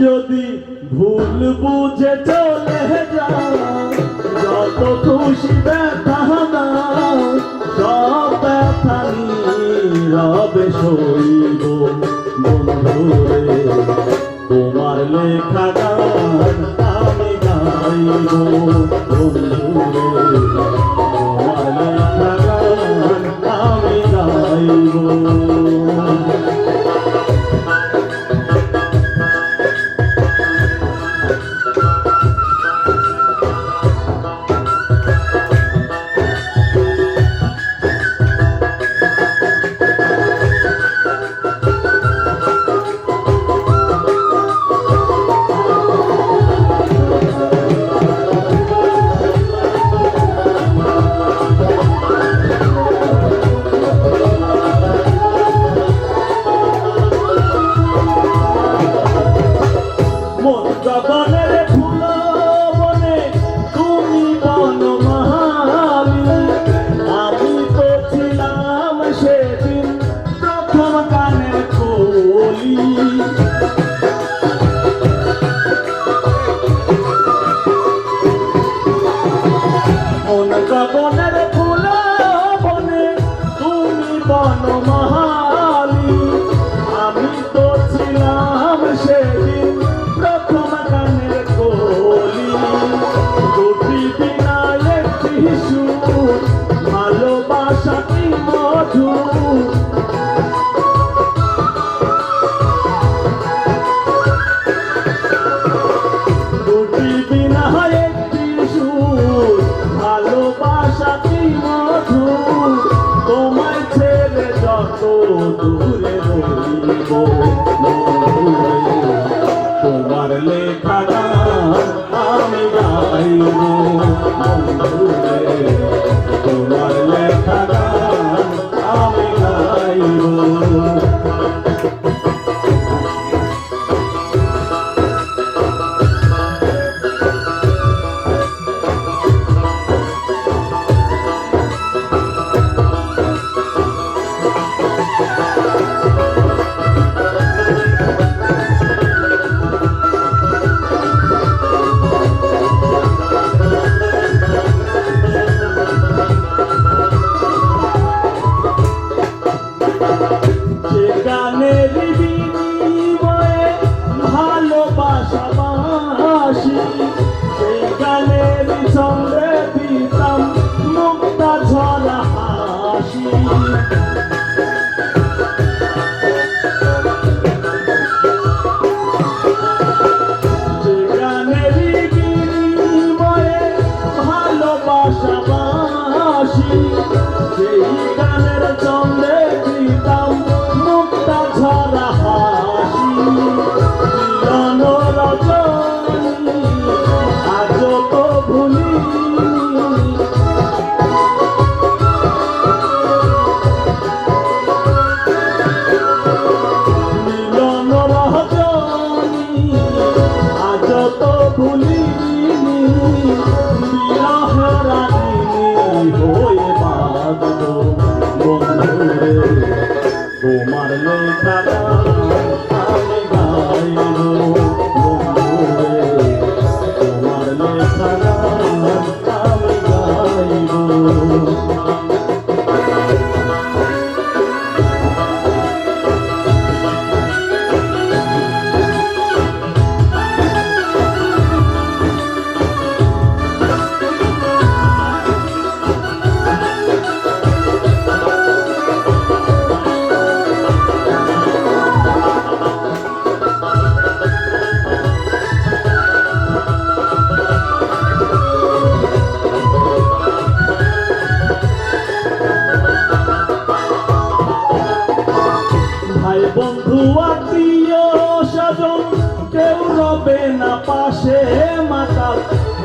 যদি ভুল বুঝে চলে যাও যত খুশি ব্যথা দাও সব ব্যথা রবে সইব। বন্ধুরে, তোমার লেখা আমি গাইব। বন্ধুরে গগনের ফুল বনে তুমি বনমালী আমি তো ছিলাম সেদিন প্রথম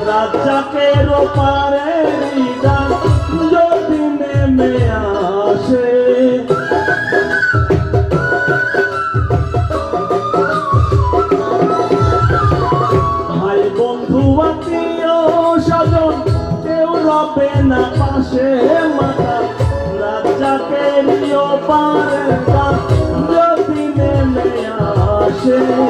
রাজাকের পারে যদি নেমে আসে। ভাই বন্ধু, আত্মীয় স্বজন, কেউ রবে না পাশে মাতা রাজাকের পারে যদি নেমে আসে।